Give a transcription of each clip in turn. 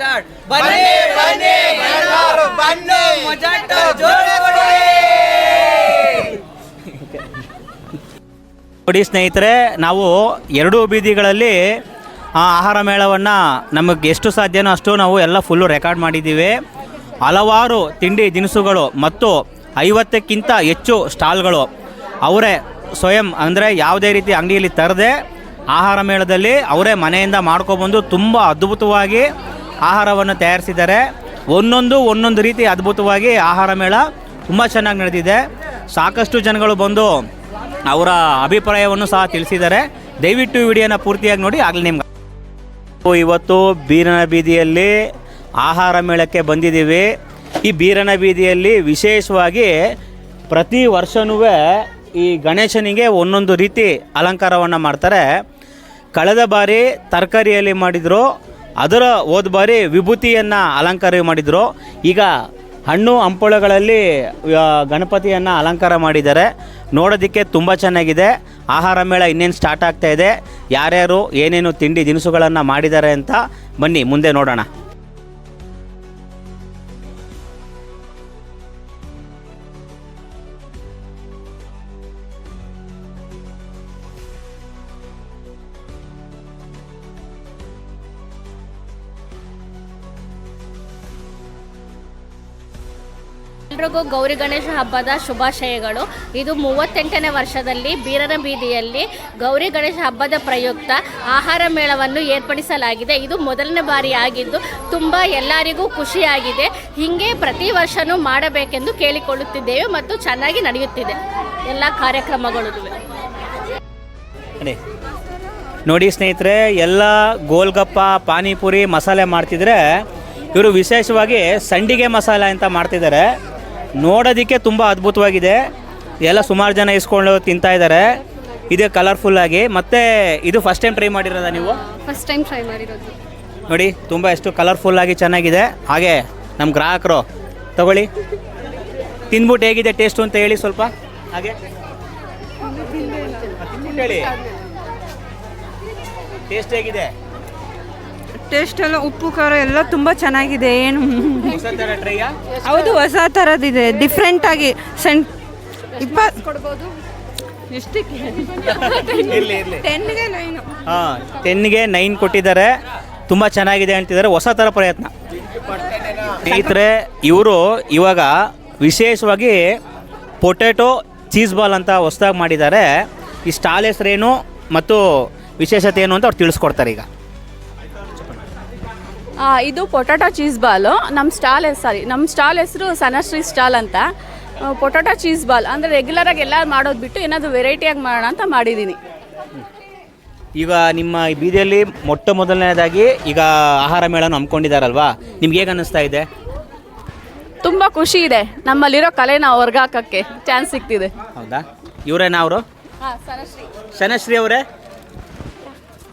Start ಬನ್ನಿ ಬನ್ನಿ ಎಲ್ಲರೂ ಬನ್ನಿ. ಮಜಾಟ ಜೋರೆ ಬನ್ನಿ. ನೋಡಿ ಸ್ನೇಹಿತರೆ ನಾವು ಎರಡೂ ಬೀದಿಗಳಲ್ಲಿ ಆ ಆಹಾರ ಮೇಳವನ್ನು ನಮಗೆ ಎಷ್ಟು ಸಾಧ್ಯನೋ ಅಷ್ಟು ನಾವು ಎಲ್ಲ ಫುಲ್ಲು ರೆಕಾರ್ಡ್ ಮಾಡಿದ್ದೀವಿ. ಹಲವಾರು ತಿಂಡಿ ತಿನಿಸುಗಳು ಮತ್ತು ಐವತ್ತಕ್ಕಿಂತ ಹೆಚ್ಚು ಸ್ಟಾಲ್ಗಳು. ಅವರೇ ಸ್ವಯಂ ಅಂದರೆ ಯಾವುದೇ ರೀತಿ ಅಂಗಡಿಯಲ್ಲಿ ತರದೆ ಆಹಾರ ಮೇಳದಲ್ಲಿ ಅವರೇ ಮನೆಯಿಂದ ಮಾಡ್ಕೊಬಂದು ತುಂಬ ಅದ್ಭುತವಾಗಿ ಆಹಾರವನ್ನು ತಯಾರಿಸಿದ್ದಾರೆ. ಒಂದೊಂದು ಒಂದೊಂದು ರೀತಿ ಅದ್ಭುತವಾಗಿ ಆಹಾರ ಮೇಳ ತುಂಬ ಚೆನ್ನಾಗಿ ನಡೆದಿದೆ. ಸಾಕಷ್ಟು ಜನಗಳು ಬಂದು ಅವರ ಅಭಿಪ್ರಾಯವನ್ನು ಸಹ ತಿಳಿಸಿದ್ದಾರೆ. ದಯವಿಟ್ಟು ವಿಡಿಯೋನ ಪೂರ್ತಿಯಾಗಿ ನೋಡಿ, ಆಗಲಿ ನಿಮ್ಗೆ. ಇವತ್ತು ಬೀರನ ಬೀದಿಯಲ್ಲಿ ಆಹಾರ ಮೇಳಕ್ಕೆ ಬಂದಿದ್ದೀವಿ. ಈ ಬೀರನ ಬೀದಿಯಲ್ಲಿ ವಿಶೇಷವಾಗಿ ಪ್ರತಿ ವರ್ಷನೂ ಈ ಗಣೇಶನಿಗೆ ಒಂದೊಂದು ರೀತಿ ಅಲಂಕಾರವನ್ನು ಮಾಡ್ತಾರೆ. ಕಳೆದ ಬಾರಿ ತರಕಾರಿಯಲ್ಲಿ ಮಾಡಿದರು. ಅದರ ಹೋದ ಬಾರಿ ವಿಭೂತಿಯನ್ನು ಅಲಂಕಾರ ಮಾಡಿದರು. ಈಗ ಹಣ್ಣು ಹಂಪಳಗಳಲ್ಲಿ ಗಣಪತಿಯನ್ನು ಅಲಂಕಾರ ಮಾಡಿದ್ದಾರೆ. ನೋಡೋದಕ್ಕೆ ತುಂಬ ಚೆನ್ನಾಗಿದೆ. ಆಹಾರ ಮೇಳ ಇನ್ನೇನು ಸ್ಟಾರ್ಟ್ ಆಗ್ತಾ ಇದೆ. ಯಾರ್ಯಾರು ಏನೇನು ತಿಂಡಿ ತಿನಿಸುಗಳನ್ನು ಮಾಡಿದ್ದಾರೆ ಅಂತ ಬನ್ನಿ, ಮುಂದೆ ನೋಡೋಣ. ಎಲ್ರಿಗೂ ಗೌರಿ ಗಣೇಶ ಹಬ್ಬದ ಶುಭಾಶಯಗಳು. ಇದು ಮೂವತ್ತೆಂಟನೇ ವರ್ಷದಲ್ಲಿ ಬೀರನ ಬೀದಿಯಲ್ಲಿ ಗೌರಿ ಗಣೇಶ ಹಬ್ಬದ ಪ್ರಯುಕ್ತ ಆಹಾರ ಮೇಳವನ್ನು ಏರ್ಪಡಿಸಲಾಗಿದೆ. ಇದು ಮೊದಲನೇ ಬಾರಿ ಆಗಿದ್ದು ತುಂಬ ಎಲ್ಲರಿಗೂ ಖುಷಿಯಾಗಿದೆ. ಹೀಗೆ ಪ್ರತಿ ವರ್ಷವೂ ಮಾಡಬೇಕೆಂದು ಕೇಳಿಕೊಳ್ಳುತ್ತಿದ್ದೇವೆ ಮತ್ತು ಚೆನ್ನಾಗಿ ನಡೆಯುತ್ತಿದೆ. ಎಲ್ಲ ಕಾರ್ಯಕ್ರಮಗಳು ನೋಡಿ ನೋಡಿ ಸ್ನೇಹಿತರೆ, ಎಲ್ಲ ಗೋಲ್ಗಪ್ಪ, ಪಾನಿಪುರಿ ಮಸಾಲೆ ಮಾಡ್ತಿದ್ರೆ ಇವರು ವಿಶೇಷವಾಗಿ ಸಂಡಿಗೆ ಮಸಾಲೆ ಅಂತ ಮಾಡ್ತಿದ್ದಾರೆ. ನೋಡೋದಕ್ಕೆ ತುಂಬ ಅದ್ಭುತವಾಗಿದೆ. ಎಲ್ಲ ಸುಮಾರು ಜನ ಇಸ್ಕೊಂಡು ತಿಂತಾ ಇದ್ದಾರೆ ಇದೆ ಕಲರ್ಫುಲ್ಲಾಗಿ ಮತ್ತೆ ಇದು ಫಸ್ಟ್ ಟೈಮ್ ಟ್ರೈ ಮಾಡಿರೋದ ನೀವು? ಫಸ್ಟ್ ಟೈಮ್ ಟ್ರೈ ಮಾಡಿರೋದು. ನೋಡಿ ತುಂಬ ಎಷ್ಟು ಕಲರ್ಫುಲ್ಲಾಗಿ ಚೆನ್ನಾಗಿದೆ. ಹಾಗೆ ನಮ್ಮ ಗ್ರಾಹಕರು ತಗೊಳ್ಳಿ. ತಿಂದ್ಬಿಟ್ಟು ಹೇಗಿದೆ ಟೇಸ್ಟು ಅಂತ ಹೇಳಿ ಸ್ವಲ್ಪ. ಹಾಗೆ. ಹೇಳಿ. ಟೇಸ್ಟ್ ಹೇಗಿದೆ? ಟೇಸ್ಟ್ ಎಲ್ಲ ಉಪ್ಪು ಖಾರ ಎಲ್ಲ ತುಂಬ ಚೆನ್ನಾಗಿದೆ ಏನು? ಹೌದು ಹೊಸ ಥರದಿದೆ ಡಿಫ್ರೆಂಟ್ ಆಗಿ ಸೆಂಟ್ ಇಪ್ಪತ್ತು ಕೊಡ್ಬೋದು ಟೆನ್ಗೆ ನೈನು ಹಾಂ ಟೆನ್ಗೆ ನೈನ್ ಕೊಟ್ಟಿದ್ದಾರೆ. ತುಂಬ ಚೆನ್ನಾಗಿದೆ ಅಂತಿದ್ದಾರೆ. ಹೊಸ ಥರ ಪ್ರಯತ್ನ. ಸ್ನೇಹಿತರೆ ಇವರು ಇವಾಗ ವಿಶೇಷವಾಗಿ ಪೊಟೆಟೊ ಚೀಸ್ ಬಾಲ್ ಅಂತ ಹೊಸದಾಗಿ ಮಾಡಿದ್ದಾರೆ. ಈ ಸ್ಟಾಲ್ ಹೆಸರೇನು ಮತ್ತು ವಿಶೇಷತೆ ಏನು ಅಂತ ಅವ್ರು ತಿಳಿಸ್ಕೊಡ್ತಾರೆ ಈಗ. ಇದು ಪೊಟಾಟೊ ಚೀಸ್ ಬಾಲು. ನಮ್ಮ ಸ್ಟಾಲ್ ಹೆಸರು ಸಾರಿ ನಮ್ಮ ಸ್ಟಾಲ್ ಹೆಸರು ಸನಶ್ರೀ ಸ್ಟಾಲ್ ಅಂತ. Potato cheese ball. ಅಂದರೆ ರೆಗ್ಯುಲರಾಗಿ ಎಲ್ಲ ಮಾಡೋದು ಬಿಟ್ಟು ಏನಾದರೂ ವೆರೈಟಿಯಾಗಿ ಮಾಡೋಣ ಅಂತ ಮಾಡಿದ್ದೀನಿ ಈಗ ನಿಮ್ಮ ಈ ಬೀದಿಯಲ್ಲಿ ಮೊಟ್ಟ ಮೊದಲನೇದಾಗಿ ಈಗ ಆಹಾರ ಮೇಳನ ಹಮ್ಮಿಕೊಂಡಿದ್ದಾರಲ್ವಾ ನಿಮ್ಗೆ ಹೇಗೆ ಅನ್ನಿಸ್ತಾ ಇದೆ? ತುಂಬ ಖುಷಿ ಇದೆ. ನಮ್ಮಲ್ಲಿರೋ ಕಲೆನ ಹಾಕೋಕ್ಕೆ ಚಾನ್ಸ್ ಸಿಗ್ತಿದೆ. ಹೌದಾ? ಇವರೇನಾ ಅವರು? ಶನಶ್ರೀ ಅವರೇ?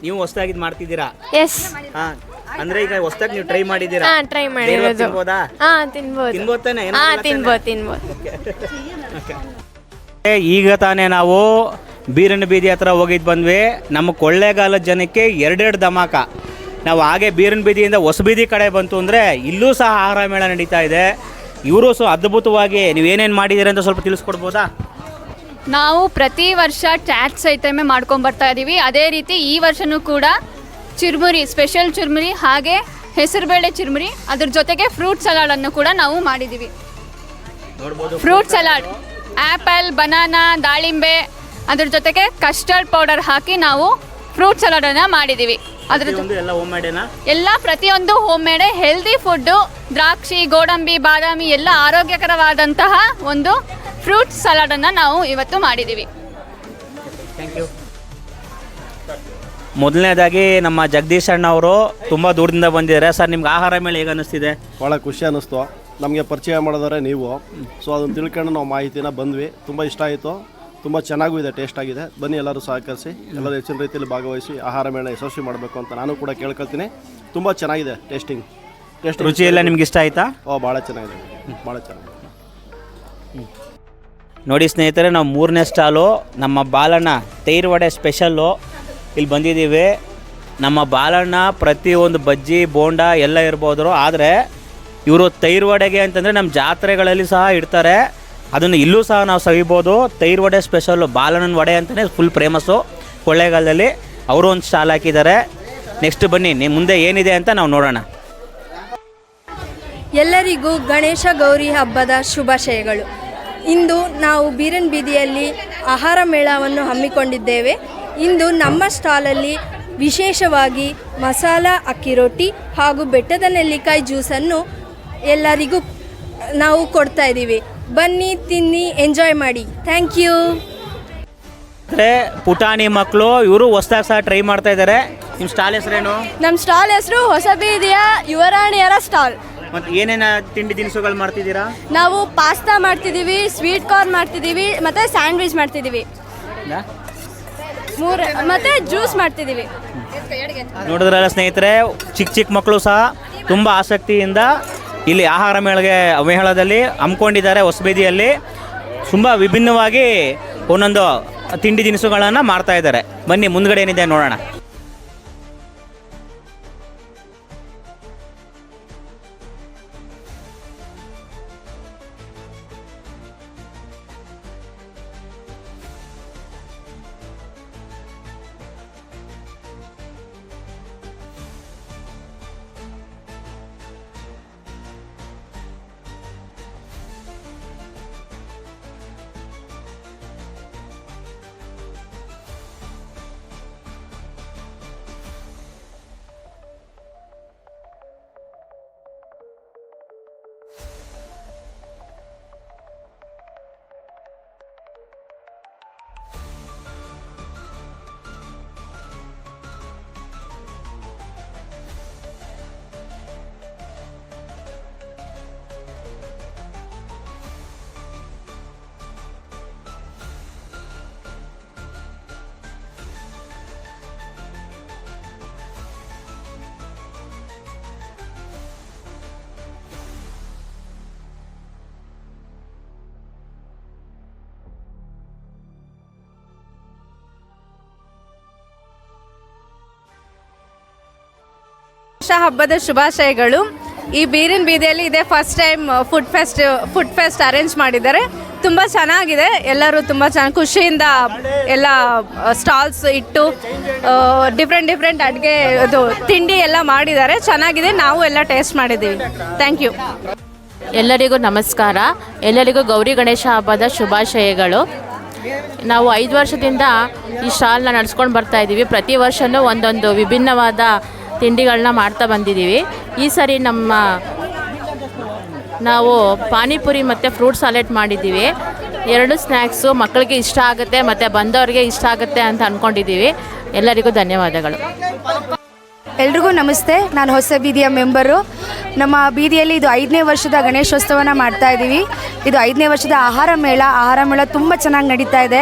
ನೀವು ಹೊಸದಾಗಿ ಮಾಡ್ತಿದ್ದೀರಾ? ಎಸ್ ಹಾ ಅಂದ್ರೆ ಈಗ ಹೊಸದಾಗಿ ನೀವು ಟ್ರೈ ಮಾಡಿದ್ದೀರಾ? ಹಾ ಟ್ರೈ ಮಾಡಿರೋದು. ತಿನ್ಬೋದಾ? ಹಾ ತಿನ್ಬೋದು. ತಿನ್ಬೋದ್ ತಾನೆ? ಹಾ? ತಿನ್ಬೋದು ತಿನ್ಬೋದು. ಏ, ಈಗ ತಾನೇ ನಾವು ಬೀರನ ಬೀದಿ ಹತ್ರ ಹೋಗಿದ್ ಬಂದ್ವಿ. ನಮ್ಮ ಕೊಳ್ಳೇಗಾಲ ಜನಕ್ಕೆ ಎರಡೆರಡು ಧಮಾಕ. ನಾವು ಹಾಗೆ ಬೀರನ ಬೀದಿಯಿಂದ ಹೊಸಬೀದಿ ಕಡೆ ಬಂತು ಅಂದರೆ ಇಲ್ಲೂ ಸಹ ಆಹಾರ ಮೇಳ ನಡೀತಾ ಇದೆ. ಇವರು ಸಹ ಅದ್ಭುತವಾಗಿ ನೀವು ಏನೇನು ಮಾಡಿದೀರ ಅಂತ ಸ್ವಲ್ಪ ತಿಳಿಸ್ಕೊಡ್ಬೋದಾ? ನಾವು ಪ್ರತಿ ವರ್ಷ ಟ್ಯಾಕ್ಸ್ ಐಟಮೇ ಮಾಡ್ಕೊಂಡ್ ಬರ್ತಾ ಇದ್ದೀವಿ ಅದೇ ರೀತಿ ಈ ವರ್ಷನೂ ಕೂಡ ಚುರ್ಮುರಿ ಸ್ಪೆಷಲ್ ಚುರ್ಮುರಿ ಹಾಗೆ ಹೆಸರುಬೇಳೆ ಚುರುಮುರಿ. ಅದ್ರ ಜೊತೆಗೆ ಫ್ರೂಟ್ ಸಲಾಡನ್ನು ಕೂಡ ನಾವು ಮಾಡಿದ್ದೀವಿ ಫ್ರೂಟ್ ಸಲಾಡ್ ಆ್ಯಪಲ್ ಬನಾನಾ ದಾಳಿಂಬೆ ಅದ್ರ ಜೊತೆಗೆ ಕಸ್ಟರ್ಡ್ ಪೌಡರ್ ಹಾಕಿ ನಾವು ಫ್ರೂಟ್ ಸಲಾಡನ್ನು ಮಾಡಿದ್ದೀವಿ ಅದ್ರ ಎಲ್ಲ ಪ್ರತಿಯೊಂದು ಹೋಮ್ ಮೇಡ್ ಹೆಲ್ದಿ ಫುಡ್ಡು ದ್ರಾಕ್ಷಿ ಗೋಡಂಬಿ ಬಾದಾಮಿ ಎಲ್ಲ ಆರೋಗ್ಯಕರವಾದಂತಹ ಒಂದು ಫ್ರೂಟ್ ಸಲಾಡನ್ನು ನಾವು ಇವತ್ತು ಮಾಡಿದ್ದೀವಿ ಥ್ಯಾಂಕ್ ಯು ಮೊದಲನೇದಾಗಿ ನಮ್ಮ ಜಗದೀಶ್ ಅಣ್ಣ ಅವರು ತುಂಬ ದೂರದಿಂದ ಬಂದಿದ್ದಾರೆ. ಸರ್ ನಿಮ್ಗೆ ಆಹಾರ ಮೇಲೆ ಹೇಗೆ ಅನ್ನಿಸ್ತಿದೆ? ಭಾಳ ಖುಷಿ ಅನ್ನಿಸ್ತು. ನಮಗೆ ಪರಿಚಯ ಮಾಡಿದವರೇ ನೀವು. ಸೊ ಅದನ್ನು ತಿಳ್ಕೊಂಡು ನಾವು ಮಾಹಿತಿನ ಬಂದ್ವಿ. ತುಂಬ ಇಷ್ಟ ಆಯಿತು. ತುಂಬ ಚೆನ್ನಾಗೂ ಇದೆ ಟೇಸ್ಟ್ ಆಗಿದೆ. ಬನ್ನಿ ಎಲ್ಲರೂ ಸಹಕರಿಸಿ ಎಲ್ಲರೂ ಹೆಚ್ಚಿನ ರೀತಿಯಲ್ಲಿ ಭಾಗವಹಿಸಿ ಆಹಾರ ಮೇಳ ಯಶಸ್ವಿ ಮಾಡಬೇಕು ಅಂತ ನಾನು ಕೂಡ ಕೇಳ್ಕೊಳ್ತೀನಿ. ತುಂಬ ಚೆನ್ನಾಗಿದೆ ಟೇಸ್ಟಿಂಗ್ ಟೇಸ್ಟ್ ರುಚಿ ಎಲ್ಲ ನಿಮ್ಗೆ ಇಷ್ಟ ಆಯ್ತಾ? ಓ ಭಾಳ ಚೆನ್ನಾಗಿದೆ. ಭಾಳ ಚೆನ್ನಾಗಿದೆ. ನೋಡಿ ಸ್ನೇಹಿತರೆ ನಾವು ಮೂರನೇ ಸ್ಟಾಲು ನಮ್ಮ ಬಾಲಣ್ಣ ತೈರ್ವಡೆ ಸ್ಪೆಷಲ್ಲು ಇಲ್ಲಿ ಬಂದಿದ್ದೀವಿ. ನಮ್ಮ ಬಾಲಣ್ಣ, ಪ್ರತಿಯೊಂದು ಬಜ್ಜಿ, ಬೋಂಡ ಎಲ್ಲ ಇರ್ಬೋದ್ರು. ಆದರೆ ಇವರು ತೈರ್ ವಡೆಗೆ ಅಂತಂದರೆ ನಮ್ಮ ಜಾತ್ರೆಗಳಲ್ಲಿ ಸಹ ಇಡ್ತಾರೆ. ಅದನ್ನು ಇಲ್ಲೂ ಸಹ ನಾವು ಸವಿಬೋದು. ತೈರ್ ವಡೆ ಸ್ಪೆಷಲ್ಲು ಬಾಲಣ್ಣನ ವಡೆ ಅಂತಲೇ ಫುಲ್ ಫೇಮಸ್ಸು ಕೊಳ್ಳೇಗಾಲದಲ್ಲಿ. ಅವರು ಒಂದು ಸ್ಟಾಲ್ ಹಾಕಿದ್ದಾರೆ. ನೆಕ್ಸ್ಟ್ ಬನ್ನಿ ನಿಮ್ಮ ಮುಂದೆ ಏನಿದೆ ಅಂತ ನಾವು ನೋಡೋಣ. ಎಲ್ಲರಿಗೂ ಗಣೇಶ ಗೌರಿ ಹಬ್ಬದ ಶುಭಾಶಯಗಳು. ಇಂದು ನಾವು ಬೀರನ್ ಬೀದಿಯಲ್ಲಿ ಆಹಾರ ಮೇಳವನ್ನು ಹಮ್ಮಿಕೊಂಡಿದ್ದೇವೆ. ಇಂದು ನಮ್ಮ ಸ್ಟಾಲಲ್ಲಿ ವಿಶೇಷವಾಗಿ ಮಸಾಲ ಅಕ್ಕಿ ರೊಟ್ಟಿ ಹಾಗೂ ಬೆಟ್ಟದ ನೆಲ್ಲಿಕಾಯಿ ಜ್ಯೂಸನ್ನು ಎಲ್ಲರಿಗೂ ನಾವು ಕೊಡ್ತಾ ಇದ್ದೀವಿ. ಬನ್ನಿ ತಿನ್ನಿ ಎಂಜಾಯ್ ಮಾಡಿ. Thank you. ಅಂದರೆ ಪುಟಾಣಿ ಮಕ್ಕಳು ಇವರು ಹೊಸದಾಗಿ ಸಹ ಟ್ರೈ ಮಾಡ್ತಾ ಇದ್ದಾರೆ ನಿಮ್ಮ ಸ್ಟಾಲ್ ಹೆಸರೇನು? ನಮ್ಮ ಸ್ಟಾಲ್ ಹೆಸರು ಹೊಸ ಬೀದಿಯ ಯುವರಾಣಿಯರ ಸ್ಟಾಲ್. ಮತ್ತು ಏನೇನು ತಿಂಡಿ ತಿನಿಸುಗಳು ಮಾಡ್ತಿದ್ದೀರಾ? ನಾವು ಪಾಸ್ತಾ ಮಾಡ್ತಿದ್ದೀವಿ ಸ್ವೀಟ್ ಕಾರ್ನ್ ಮಾಡ್ತಿದ್ದೀವಿ ಮತ್ತು ಸ್ಯಾಂಡ್ವಿಚ್ ಮಾಡ್ತಿದ್ದೀವಿ. ಮೂರು ಮತ್ತೆ ಜ್ಯೂಸ್ ಮಾಡ್ತಿದ್ದೀವಿ ನೋಡಿದ್ರಲ್ಲ ಸ್ನೇಹಿತರೆ, ಚಿಕ್ಕ ಚಿಕ್ಕ ಮಕ್ಕಳು ಸಹ ತುಂಬ ಆಸಕ್ತಿಯಿಂದ ಇಲ್ಲಿ ಆಹಾರ ಮೇಳಗೆ ಮೇಳದಲ್ಲಿ ಹಮ್ಮಿಕೊಂಡಿದ್ದಾರೆ ಹೊಸಬೀದಿಯಲ್ಲಿ. ತುಂಬ ವಿಭಿನ್ನವಾಗಿ ಒಂದೊಂದು ತಿಂಡಿ ತಿನಿಸುಗಳನ್ನು ಮಾಡ್ತಾ ಇದ್ದಾರೆ. ಬನ್ನಿ, ಮುಂದ್ಗಡೆ ಏನಿದೆ ನೋಡೋಣ. ಹಬ್ಬದ ಶುಭಾಶಯಗಳು. ಈ ಬೀರಿನ ಬೀದಿಯಲ್ಲಿ ಇದೇ first time food fest food fest arrange ಮಾಡಿದ್ದಾರೆ. ತುಂಬ ಚೆನ್ನಾಗಿದೆ. ಎಲ್ಲರೂ ತುಂಬ ಚೆನ್ನಾಗಿ ಖುಷಿಯಿಂದ ಎಲ್ಲ ಸ್ಟಾಲ್ಸ್ ಇಟ್ಟು ಡಿಫ್ರೆಂಟ್ ಡಿಫ್ರೆಂಟ್ ಅಡುಗೆ ಇದು ತಿಂಡಿ ಎಲ್ಲ ಮಾಡಿದ್ದಾರೆ. ಚೆನ್ನಾಗಿದೆ. ನಾವು ಎಲ್ಲ ಟೇಸ್ಟ್ ಮಾಡಿದ್ದೀವಿ. ಥ್ಯಾಂಕ್ ಯು ಎಲ್ಲರಿಗೂ ನಮಸ್ಕಾರ. ಎಲ್ಲರಿಗೂ ಗೌರಿ ಗಣೇಶ ಹಬ್ಬದ ಶುಭಾಶಯಗಳು. ನಾವು ಐದು ವರ್ಷದಿಂದ ಈ ಸ್ಟಾಲ್ನ ನಡ್ಸ್ಕೊಂಡು ಬರ್ತಾ ಇದ್ದೀವಿ ಪ್ರತಿ ವರ್ಷವೂ ಒಂದೊಂದು ವಿಭಿನ್ನವಾದ ತಿಂಡಿಗಳನ್ನ ಮಾಡ್ತಾ ಬಂದಿದ್ದೀವಿ. ಈ ಸರಿ ನಮ್ಮ ನಾವು ಪಾನಿಪುರಿ ಮತ್ತು ಫ್ರೂಟ್ ಸಾಲೆಡ್ ಮಾಡಿದ್ದೀವಿ. ಎರಡು ಸ್ನ್ಯಾಕ್ಸು ಮಕ್ಕಳಿಗೆ ಇಷ್ಟ ಆಗುತ್ತೆ, ಮತ್ತು ಬಂದವರಿಗೆ ಇಷ್ಟ ಆಗುತ್ತೆ ಅಂತ ಅಂದ್ಕೊಂಡಿದ್ದೀವಿ ಎಲ್ಲರಿಗೂ ಧನ್ಯವಾದಗಳು. ಎಲ್ರಿಗೂ ನಮಸ್ತೆ. ನಾನು ಹೊಸ ಬೀದಿಯ ಮೆಂಬರು. ನಮ್ಮ ಬೀದಿಯಲ್ಲಿ ಇದು ಐದನೇ ವರ್ಷದ ಗಣೇಶೋತ್ಸವನ ಮಾಡ್ತಾ ಇದ್ದೀವಿ. ಇದು ಐದನೇ ವರ್ಷದ ಆಹಾರ ಮೇಳ. ಆಹಾರ ಮೇಳ ತುಂಬ ಚೆನ್ನಾಗಿ ನಡೀತಾ ಇದೆ.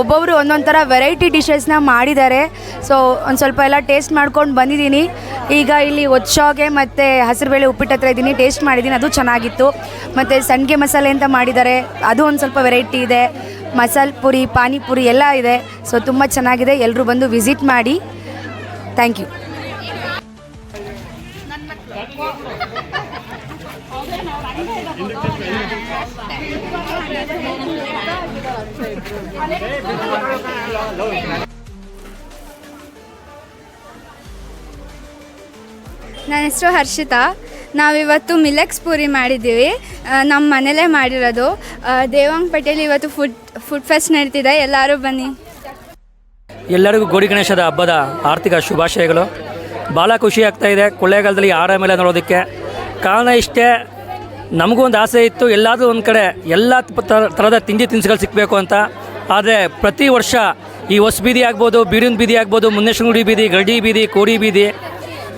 ಒಬ್ಬೊಬ್ಬರು ಒಂದೊಂದು ಥರ ವೆರೈಟಿ ಡಿಶಸ್ನ ಮಾಡಿದ್ದಾರೆ. ಸೊ ಒಂದು ಸ್ವಲ್ಪ ಎಲ್ಲ ಟೇಸ್ಟ್ ಮಾಡ್ಕೊಂಡು ಬಂದಿದ್ದೀನಿ. ಈಗ ಇಲ್ಲಿ ಒಚ್ಚಾಗೆ ಮತ್ತು ಹಸಿರುಬೇಳೆ ಉಪ್ಪಿಟ್ಟು ಹತ್ರ ಇದ್ದೀನಿ. ಟೇಸ್ಟ್ ಮಾಡಿದ್ದೀನಿ. ಅದು ಚೆನ್ನಾಗಿತ್ತು. ಮತ್ತು ಸಂಡಿಗೆ ಮಸಾಲೆ ಅಂತ ಮಾಡಿದ್ದಾರೆ. ಅದು ಒಂದು ಸ್ವಲ್ಪ ವೆರೈಟಿ ಇದೆ. ಮಸಾಲೆ ಪುರಿ, ಪಾನಿಪುರಿ ಎಲ್ಲ ಇದೆ. ಸೊ ತುಂಬ ಚೆನ್ನಾಗಿದೆ. ಎಲ್ಲರೂ ಬಂದು ವಿಸಿಟ್ ಮಾಡಿ. ಥ್ಯಾಂಕ್ ಯು ನನ್ನ ಹೆಸರು ಹರ್ಷಿತಾ. ನಾವಿವತ್ತು ಮಿಲೆಕ್ಸ್ ಪೂರಿ ಮಾಡಿದ್ದೀವಿ. ನಮ್ಮ ಮನೇಲೇ ಮಾಡಿರೋದು. ದೇವಾಂಗ್ ಪಟೇಲ್ ಇವತ್ತು ಫುಡ್ ಫುಡ್ ಫೆಸ್ಟ್ ನಡೀತಿದೆ. ಎಲ್ಲರೂ ಬನ್ನಿ. ಎಲ್ಲರಿಗೂ ಗೋಡಿ ಗಣೇಶದ ಹಬ್ಬದ ಆರ್ಥಿಕ ಶುಭಾಶಯಗಳು. ಭಾಳ ಖುಷಿ ಆಗ್ತಾ ಇದೆ. ಕೊಳ್ಳೇಗಾಲದಲ್ಲಿ ಆರಾಮಿಲ್ಲ ಮೇಲೆ ನೋಡೋದಕ್ಕೆ. ಕಾರಣ ಇಷ್ಟೇ, ನಮಗೂ ಒಂದು ಆಸೆ ಇತ್ತು, ಎಲ್ಲಾದರೂ ಒಂದು ಕಡೆ ಎಲ್ಲ ಥರದ ತಿಂಡಿ ತಿನಿಸುಗಳು ಸಿಗಬೇಕು ಅಂತ. ಆದರೆ ಪ್ರತಿ ವರ್ಷ ಈ ಹೊಸ ಬೀದಿ ಆಗ್ಬೋದು, ಬೀಡಿನ ಬೀದಿ ಆಗ್ಬೋದು ಮುನ್ನೇಶ್ವರಗುಡಿ ಬೀದಿ, ಗರಡಿ ಬೀದಿ, ಕೋಡಿ ಬೀದಿ,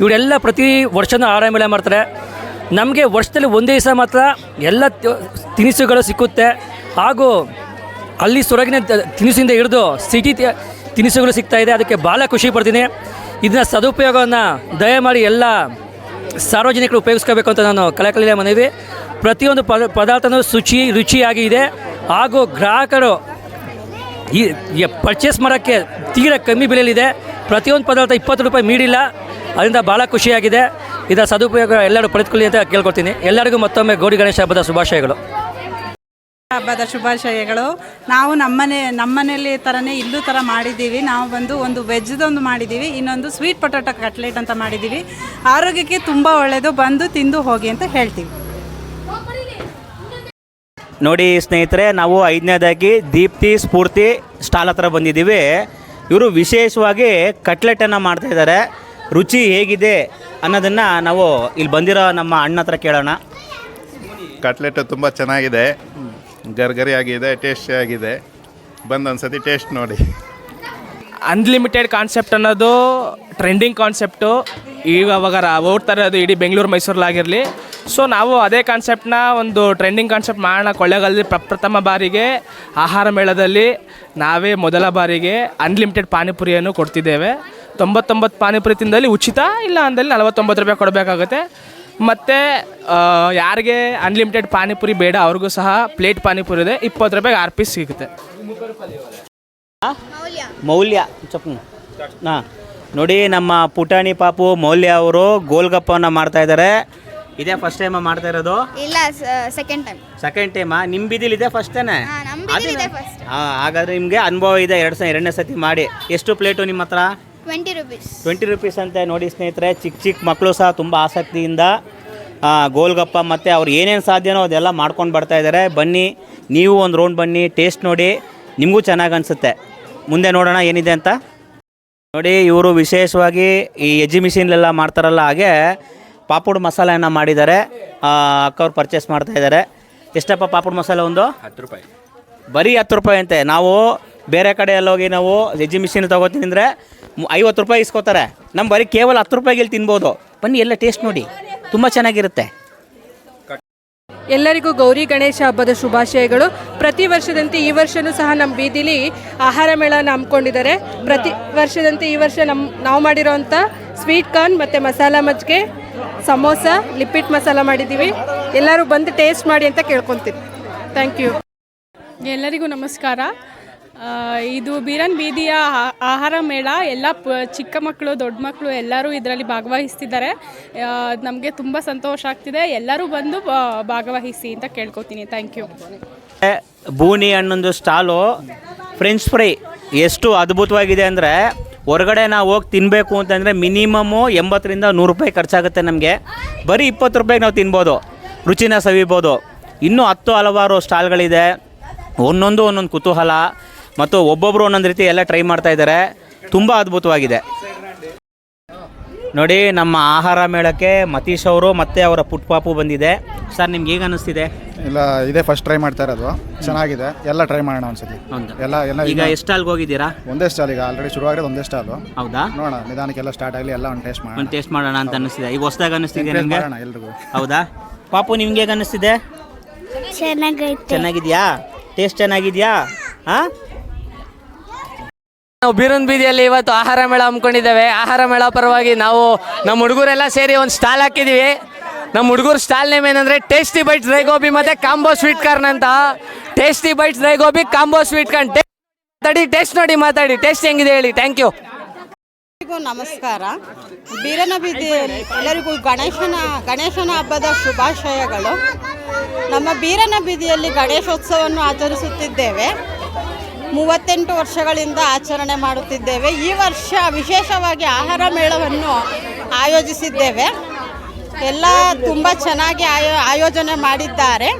ಇವರೆಲ್ಲ ಪ್ರತಿ ವರ್ಷನೂ ಆರ ಮೇಲೆ ಮಾಡ್ತಾರೆ. ನಮಗೆ ವರ್ಷದಲ್ಲಿ ಒಂದೇ ದಿವಸ ಮಾತ್ರ ಎಲ್ಲ ತಿನಿಸುಗಳು ಸಿಕ್ಕುತ್ತೆ. ಹಾಗೂ ಅಲ್ಲಿ ಸೊರಗಿನ ತಿನಿಸಿಂದ ಹಿಡಿದು ಸಿಟಿ ತಿನಿಸುಗಳು ಸಿಗ್ತಾ ಇದೆ. ಅದಕ್ಕೆ ಭಾಳ ಖುಷಿ ಪಡ್ತೀನಿ. ಇದನ್ನ ಸದುಪಯೋಗವನ್ನು ದಯಮಾಡಿ ಎಲ್ಲ ಸಾರ್ವಜನಿಕರು ಉಪಯೋಗಿಸ್ಕೋಬೇಕು ಅಂತ ನಾನು ಕಳಕಳಿಯ ಮನವಿ. ಪ್ರತಿಯೊಂದು ಪದ ಪದಾರ್ಥನೂ ಶುಚಿ, ರುಚಿಯಾಗಿ ಇದೆ. ಹಾಗೂ ಗ್ರಾಹಕರು ಈ ಪರ್ಚೇಸ್ ಮಾಡೋಕ್ಕೆ ತೀರ ಕಮ್ಮಿ ಬೆಲೆಯಲ್ಲಿದೆ. ಪ್ರತಿಯೊಂದು ಪದಾರ್ಥ ಇಪ್ಪತ್ತು ರೂಪಾಯಿ ಮೀಡಿಲ್ಲ ಅದರಿಂದ ಭಾಳ ಖುಷಿಯಾಗಿದೆ. ಇದರ ಸದುಪಯೋಗ ಎಲ್ಲರೂ ಪಡೆದುಕೊಳ್ಳಿ ಅಂತ ಕೇಳ್ಕೊಳ್ತೀನಿ. ಎಲ್ಲರಿಗೂ ಮತ್ತೊಮ್ಮೆ ಗೌರಿ ಗಣೇಶ ಹಬ್ಬದ ಶುಭಾಶಯಗಳು. ಹಬ್ಬದ ಶುಭಾಶಯಗಳು. ನಾವು ನಮ್ಮನೆ ನಮ್ಮನೆಯಲ್ಲಿ ಥರನೇ ಇಲ್ಲೂ ಥರ ಮಾಡಿದ್ದೀವಿ. ನಾವು ಬಂದು ಒಂದು ವೆಜ್ದೊಂದು ಮಾಡಿದ್ದೀವಿ. ಇನ್ನೊಂದು ಸ್ವೀಟ್ ಪೊಟಾಟೊ ಕಟ್ಲೆಟ್ ಅಂತ ಮಾಡಿದ್ದೀವಿ. ಆರೋಗ್ಯಕ್ಕೆ ತುಂಬ ಒಳ್ಳೆಯದು ಬಂದು ತಿಂದು ಹೋಗಿ ಅಂತ ಹೇಳ್ತೀವಿ. ನೋಡಿ ಸ್ನೇಹಿತರೆ ನಾವು ಐದನೇದಾಗಿ ದೀಪ್ತಿ ಸ್ಫೂರ್ತಿ ಸ್ಟಾಲ್ ಹತ್ರ ಬಂದಿದ್ದೀವಿ. ಇವರು ವಿಶೇಷವಾಗಿ ಕಟ್ಲೆಟನ್ನು ಮಾಡ್ತಾ ಇದ್ದಾರೆ. ರುಚಿ ಹೇಗಿದೆ ಅನ್ನೋದನ್ನು ನಾವು ಇಲ್ಲಿ ಬಂದಿರೋ ನಮ್ಮ ಅಣ್ಣ ಹತ್ರ ಕೇಳೋಣ. ಕಟ್ಲೆಟ್ ತುಂಬ ಚೆನ್ನಾಗಿದೆ. ಗರ್ಗರಿ ಆಗಿದೆ ಟೇಸ್ಟಿ ಆಗಿದೆ. ಬಂದು ಒಂದ್ಸತಿ ಟೇಸ್ಟ್ ನೋಡಿ. ಅನ್ಲಿಮಿಟೆಡ್ ಕಾನ್ಸೆಪ್ಟ್ ಅನ್ನೋದು ಟ್ರೆಂಡಿಂಗ್ ಕಾನ್ಸೆಪ್ಟು ಈಗ ಅವಾಗ ಓಡ್ತಾರೆ ಅದು ಇಡೀ ಬೆಂಗಳೂರು ಮೈಸೂರಲ್ಲಾಗಿರಲಿ ಸೊ ನಾವು ಅದೇ ಕಾನ್ಸೆಪ್ಟ್ನ ಒಂದು ಟ್ರೆಂಡಿಂಗ್ ಕಾನ್ಸೆಪ್ಟ್ ಮಾಡೋಣ. ಕೊಳ್ಳೇಗಾಲದಲ್ಲಿ ಪ್ರಪ್ರಥಮ ಬಾರಿಗೆ, ಆಹಾರ ಮೇಳದಲ್ಲಿ ನಾವೇ ಮೊದಲ ಬಾರಿಗೆ ಅನ್ಲಿಮಿಟೆಡ್ ಪಾನಿಪುರಿಯನ್ನು ಕೊಡ್ತಿದ್ದೇವೆ. ತೊಂಬತ್ತೊಂಬತ್ತು ಪಾನಿಪುರಿ ತಿಂದಲ್ಲಿ ಉಚಿತ, ಇಲ್ಲ ಅಂದಲ್ಲಿ ನಲವತ್ತೊಂಬತ್ತು ರೂಪಾಯಿ ಕೊಡಬೇಕಾಗುತ್ತೆ. ಮತ್ತು ಯಾರಿಗೆ ಅನ್ಲಿಮಿಟೆಡ್ ಪಾನಿಪುರಿ ಬೇಡ ಅವ್ರಿಗೂ ಸಹ ಪ್ಲೇಟ್ ಪಾನಿಪುರಿ ಇದೆ. ಇಪ್ಪತ್ತು ರೂಪಾಯಿಗೆ ಆರು ಪೀಸ್ ಸಿಗುತ್ತೆ. ಮೌಲ್ಯ. ಚಪ್ಪ ಹಾಂ ನೋಡಿ ನಮ್ಮ ಪುಟಾಣಿ ಪಾಪು ಮೌಲ್ಯ ಅವರು ಗೋಲ್ಗಪ್ಪನ ಮಾಡ್ತಾ ಇದ್ದಾರೆ. ಇದೇ ಫಸ್ಟ್ ಟೈಮ್ ಮಾಡ್ತಾ ಇರೋದು. ಇಲ್ಲ ಸೆಕೆಂಡ್ ಟೈಮ್ ಸೆಕೆಂಡ್ ಟೈಮಾ ನಿಮ್ಮ ಬಿದಿಲ್ ಇದೆ ಫಸ್ಟ್ ತಾನೆ? ಹಾಗಾದ್ರೆ ನಿಮಗೆ ಅನುಭವ ಇದೆ ಎರಡು ಸ ಎರಡನೇ ಸತಿ ಮಾಡಿ. ಎಷ್ಟು ಪ್ಲೇಟು ನಿಮ್ಮ ಹತ್ರ ಟ್ವೆಂಟಿ ರುಪೀಸ್ ಟ್ವೆಂಟಿ ರುಪೀಸ್ ಅಂತ ನೋಡಿ ಸ್ನೇಹಿತರೆ ಚಿಕ್ಕ ಚಿಕ್ಕ ಮಕ್ಕಳು ಸಹ ತುಂಬ ಆಸಕ್ತಿಯಿಂದ ಆ, ಗೋಲ್ಗಪ್ಪ ಮತ್ತು ಅವ್ರು ಏನೇನು ಸಾಧ್ಯನೋ ಅದೆಲ್ಲ ಮಾಡ್ಕೊಂಡು ಬರ್ತಾ ಇದ್ದಾರೆ ಬನ್ನಿ ನೀವು ಒಂದು ರೌಂಡ್ ಬನ್ನಿ ಟೇಸ್ಟ್ ನೋಡಿ ನಿಮಗೂ ಚೆನ್ನಾಗಿ ಅನಿಸುತ್ತೆ. ಮುಂದೆ ನೋಡೋಣ ಏನಿದೆ ಅಂತ. ನೋಡಿ ಇವರು ವಿಶೇಷವಾಗಿ ಈ ಎಜಿಮಿಷಿನ್ಲೆಲ್ಲ ಮಾಡ್ತಾರಲ್ಲ ಹಾಗೆ ಪಾಪುಡ್ ಮಸಾಲೆಯನ್ನು ಮಾಡಿದ್ದಾರೆ. ಅಕ್ಕವ್ರು ಪರ್ಚೇಸ್ ಮಾಡ್ತಾ ಇದ್ದಾರೆ ಎಷ್ಟಪ್ಪ ಪಾಪುಡ್ ಮಸಾಲೆ ಒಂದು? ಹತ್ತು ರೂಪಾಯಿ. ಬರೀ ಹತ್ತು ರೂಪಾಯಿ ಅಂತೆ. ನಾವು ಬೇರೆ ಕಡೆ ಎಲ್ಲ ಹೋಗಿ ನಾವು ಎಜಿ ಮಿಷಿನ್ ತೊಗೋತೀನಿ ಅಂದರೆ ಐವತ್ತು ರೂಪಾಯಿ ಇಸ್ಕೋತಾರೆ. ನಮ್ಮ ಬರೀ ಕೇವಲ ಹತ್ತು ರೂಪಾಯಿಗೆ ಇಲ್ಲಿ ತಿನ್ಬೋದು. ಬನ್ನಿ ಎಲ್ಲ ಟೇಸ್ಟ್ ನೋಡಿ. ತುಂಬ ಚೆನ್ನಾಗಿರುತ್ತೆ. ಎಲ್ಲರಿಗೂ ಗೌರಿ ಗಣೇಶ ಹಬ್ಬದ ಶುಭಾಶಯಗಳು. ಪ್ರತಿ ವರ್ಷದಂತೆ ಈ ವರ್ಷನೂ ಸಹ ನಮ್ಮ ಬೀದಿಲಿ ಆಹಾರ ಮೇಳನ ಹಮ್ಮಿಕೊಂಡಿದ್ದಾರೆ. ಪ್ರತಿ ವರ್ಷದಂತೆ ಈ ವರ್ಷ ನಮ್ಮ ನಾವು ಮಾಡಿರೋವಂಥ ಸ್ವೀಟ್ ಕಾರ್ನ್ ಮತ್ತು ಮಸಾಲ ಮಜ್ಜಿಗೆ ಸಮೋಸ ಲಿಪಿಟ್ ಮಸಾಲ ಮಾಡಿದ್ದೀವಿ. ಎಲ್ಲರೂ ಬಂದು ಟೇಸ್ಟ್ ಮಾಡಿ ಅಂತ ಕೇಳ್ಕೊತೀನಿ ಥ್ಯಾಂಕ್ ಯು ಎಲ್ಲರಿಗೂ ನಮಸ್ಕಾರ. ಇದು ಬೀರನ್ ಬೀದಿಯ ಆಹಾರ ಮೇಳ. ಎಲ್ಲ ಚಿಕ್ಕ ಮಕ್ಕಳು, ದೊಡ್ಡ ಮಕ್ಕಳು ಎಲ್ಲರೂ ಇದರಲ್ಲಿ ಭಾಗವಹಿಸ್ತಿದ್ದಾರೆ. ನಮಗೆ ತುಂಬ ಸಂತೋಷ ಆಗ್ತಿದೆ. ಎಲ್ಲರೂ ಬಂದು ಭಾಗವಹಿಸಿ ಅಂತ ಕೇಳ್ಕೊತೀನಿ. ಥ್ಯಾಂಕ್ ಯು ಬೂನಿ ಹಣ್ಣೊಂದು ಸ್ಟಾಲು. ಫ್ರೆಂಚ್ ಫ್ರೈ ಎಷ್ಟು ಅದ್ಭುತವಾಗಿದೆ ಅಂದರೆ, ಹೊರಗಡೆ ನಾವು ಹೋಗಿ ತಿನ್ನಬೇಕು ಅಂತಂದರೆ ಮಿನಿಮಮ್ಮು ಎಂಬತ್ತರಿಂದ ನೂರು ರೂಪಾಯಿ ಖರ್ಚಾಗುತ್ತೆ ನಮಗೆ. ಬರೀ ಇಪ್ಪತ್ತು ರೂಪಾಯಿಗೆ ನಾವು ತಿನ್ಬೋದು. ರುಚಿನ ಸವಿಬೋದು. ಇನ್ನೂ ಹತ್ತು ಹಲವಾರು ಸ್ಟಾಲ್ಗಳಿದೆ. ಒಂದೊಂದು ಒಂದೊಂದು ಕುತೂಹಲ. ಮತ್ತು ಒಬ್ಬೊಬ್ಬರು ಒಂದೊಂದು ರೀತಿ ಎಲ್ಲ ಟ್ರೈ ಮಾಡ್ತಾ ಇದ್ದಾರೆ. ತುಂಬ ಅದ್ಭುತವಾಗಿದೆ. ನೋಡಿ ನಮ್ಮ ಆಹಾರ ಮೇಳಕ್ಕೆ ಮತೀಶ್ ಅವರು ಮತ್ತು ಅವರ ಪುಟ್ಪಾಪು ಬಂದಿದೆ. ಸರ್ ನಿಮ್ಗೆ ಈಗ ಅನಿಸ್ತಿದೆ? ಇಲ್ಲ ಇದೇ ಫಸ್ಟ್ ಟ್ರೈ ಮಾಡ್ತಾ ಇರೋದು. ಚೆನ್ನಾಗಿದೆ. ಎಲ್ಲ ಟ್ರೈ ಮಾಡೋಣ ಒಂದ್ಸತಿ. ಹೌದಾ? ಎಲ್ಲ ಎಲ್ಲ ಈಗ ಎಷ್ಟು ಸ್ಟಾಲ್ಗೆ ಹೋಗಿದ್ದೀರಾ? ಒಂದೇ ಸ್ಟಾಲ್ ಈಗ ಆಲ್ರೆಡಿ ಶುರುವಾಗಿರೋದು ಒಂದೇ ಸ್ಟಾಲ್ ಹೌದಾ? ನೋಡೋಣ ನಿಧಾನಕ್ಕೆಲ್ಲ ಸ್ಟಾರ್ಟ್ ಆಗಲಿ ಎಲ್ಲ ಒಂದು ಟೇಸ್ಟ್ ಮಾಡೋಣ. ಒಂದು ಟೇಸ್ಟ್ ಮಾಡೋಣ ಅಂತ ಅನ್ನಿಸ್ತಿದೆ ಈಗ ಹೊಸದಾಗಿ ಅನ್ನಿಸ್ತಿದೆ Taste ನಿಮಗೆ ಮಾಡೋಣ ಎಲ್ರಿಗೂ. ಹೌದಾ? ಪಾಪು ನಿಮ್ಗೆ ಹೇಗೆ ಅನ್ನಿಸ್ತಿದೆ ಚೆನ್ನಾಗಿದ್ಯಾ? ಟೇಸ್ಟ್ ಚೆನ್ನಾಗಿದ್ಯಾ? ಹಾಂ? ನಾವು ಬೀರನ್ ಬೀದಿಯಲ್ಲಿ ಇವತ್ತು ಆಹಾರ ಮೇಳ ಹಮ್ಮಿಕೊಂಡಿದ್ದೇವೆ. ಆಹಾರ ಮೇಳ ಪರವಾಗಿ ನಾವು ನಮ್ಮ ಹುಡುಗರೆಲ್ಲ ಸೇರಿ ಒಂದು ಸ್ಟಾಲ್ ಹಾಕಿದ್ದೀವಿ ನಮ್ಮ ಹುಡುಗರು ಸ್ಟಾಲ್ ನೇಮ್ ಏನಂದ್ರೆ ಟೇಸ್ಟಿ ಬೈಟ್ಸ್ ಡ್ರೈ ಗೋಬಿ ಮತ್ತೆ ಕಾಂಬೋ ಸ್ವೀಟ್ ಕಾರ್ನ್ ಅಂತ. Tasty bites dry gobi combo sweet corn ಮಾತಾಡಿ ಟೇಸ್ಟ್ ನೋಡಿ, ಮಾತಾಡಿ. ಟೇಸ್ಟ್ ಹೆಂಗಿದೆ ಹೇಳಿ. ಥ್ಯಾಂಕ್ ಯು ನಮಸ್ಕಾರ. ಬೀರನ ಬೀದಿಯಲ್ಲಿ ಎಲ್ಲರಿಗೂ ಗಣೇಶನ ಗಣೇಶನ ಹಬ್ಬದ ಶುಭಾಶಯಗಳು. ನಮ್ಮ ಬೀರನ ಬೀದಿಯಲ್ಲಿ ಗಣೇಶೋತ್ಸವವನ್ನು ಆಚರಿಸುತ್ತಿದ್ದೇವೆ. ಮೂವತ್ತೆಂಟು ವರ್ಷಗಳಿಂದ ಆಚರಣೆ ಮಾಡುತ್ತಿದ್ದೇವೆ. ಈ ವರ್ಷ ವಿಶೇಷವಾಗಿ ಆಹಾರ ಮೇಳವನ್ನು ಆಯೋಜಿಸಿದ್ದೇವೆ. ಎಲ್ಲ ತುಂಬ ಚೆನ್ನಾಗಿ ಆಯೋ, ಆಯೋಜನೆ ಮಾಡಿದ್ದಾರೆ.